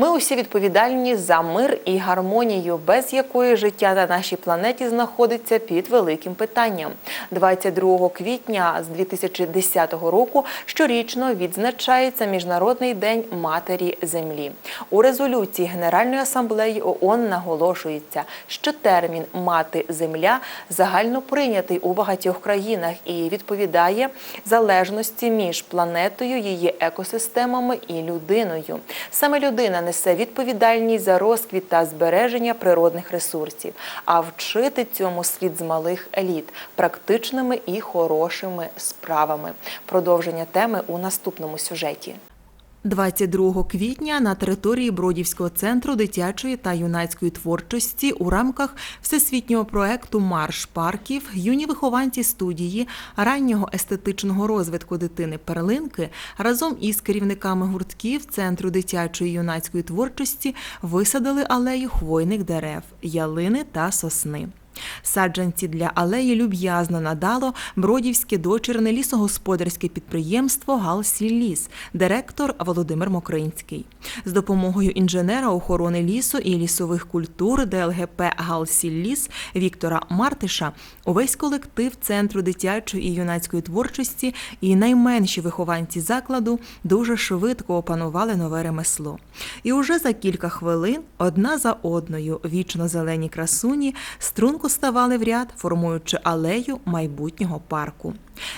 Ми усі відповідальні за мир і гармонію, без якої життя на нашій планеті знаходиться під великим питанням. 22 квітня з 2010 року щорічно відзначається Міжнародний день матері землі. У резолюції Генеральної асамблеї ООН наголошується, що термін мати земля загально прийнятий у багатьох країнах і відповідає залежності між планетою, її екосистемами і людиною. Саме людина несе відповідальність за розквіт та збереження природних ресурсів, а вчити цьому слід з малих еліт практичними і хорошими справами. Продовження теми у наступному сюжеті. 22 квітня на території Бродівського центру дитячої та юнацької творчості у рамках всесвітнього проекту Марш парків юні вихованці студії раннього естетичного розвитку дитини Перлинки разом із керівниками гуртків Центру дитячої юнацької творчості висадили алею хвойних дерев, ялини та сосни. Саджанці для алеї люб'язно надало Бродівське дочірне лісогосподарське підприємство «Галсілліс», директор Володимир Мокринський. З допомогою інженера охорони лісу і лісових культур ДЛГП «Галсілліс» Віктора Мартиша увесь колектив Центру дитячої і юнацької творчості і найменші вихованці закладу дуже швидко опанували нове ремесло. І уже за кілька хвилин одна за одною вічно зелені красуні струнко ставали в ряд, формуючи алею майбутнього парку.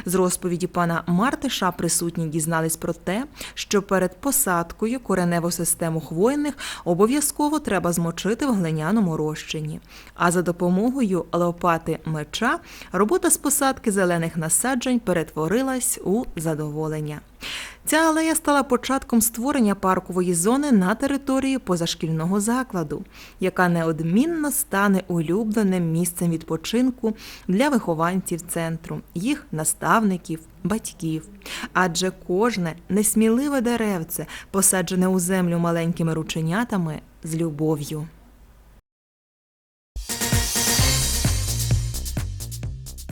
З розповіді пана Мартиша присутні дізнались про те, що перед посадкою кореневу систему хвойних обов'язково треба змочити в глиняному розчині. А за допомогою лопати меча робота з посадки зелених насаджень перетворилась у задоволення. Ця алея стала початком створення паркової зони на території позашкільного закладу, яка неодмінно стане улюбленим місцем відпочинку для вихованців центру, їх наставників, батьків. Адже кожне несміливе деревце, посаджене у землю маленькими рученятами, з любов'ю.